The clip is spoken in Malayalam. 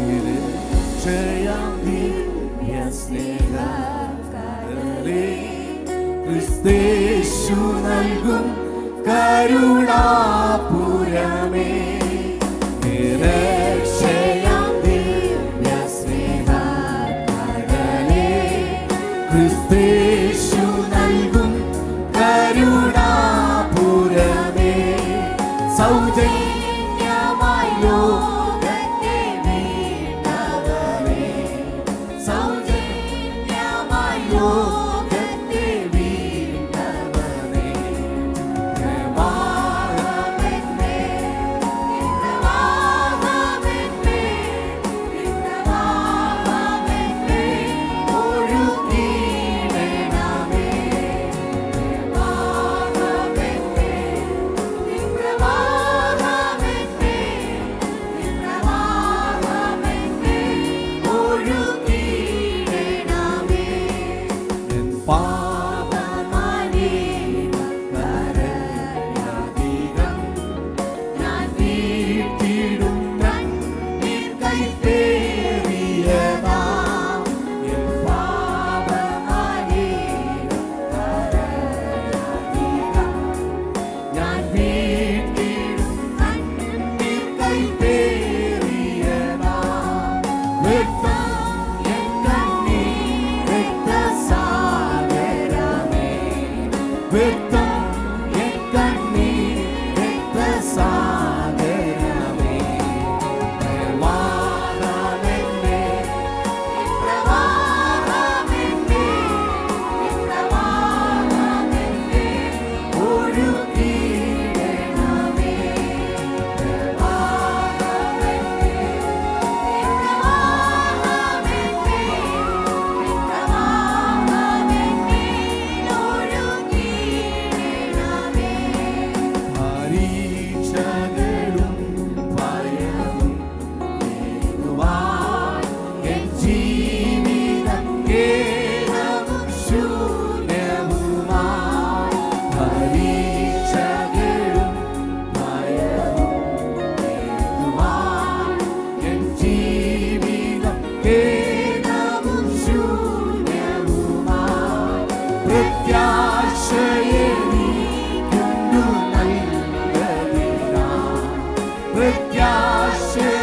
തിരെ ജയം ദിവ്യ സ്നേഹ കരളേ ക്രിസ്തേശു നൽകും കരുണാപുരമേ ക്രിസ്തേശു നൽകും കരുണാപുരമേ സൗജന്യ amor. Yasin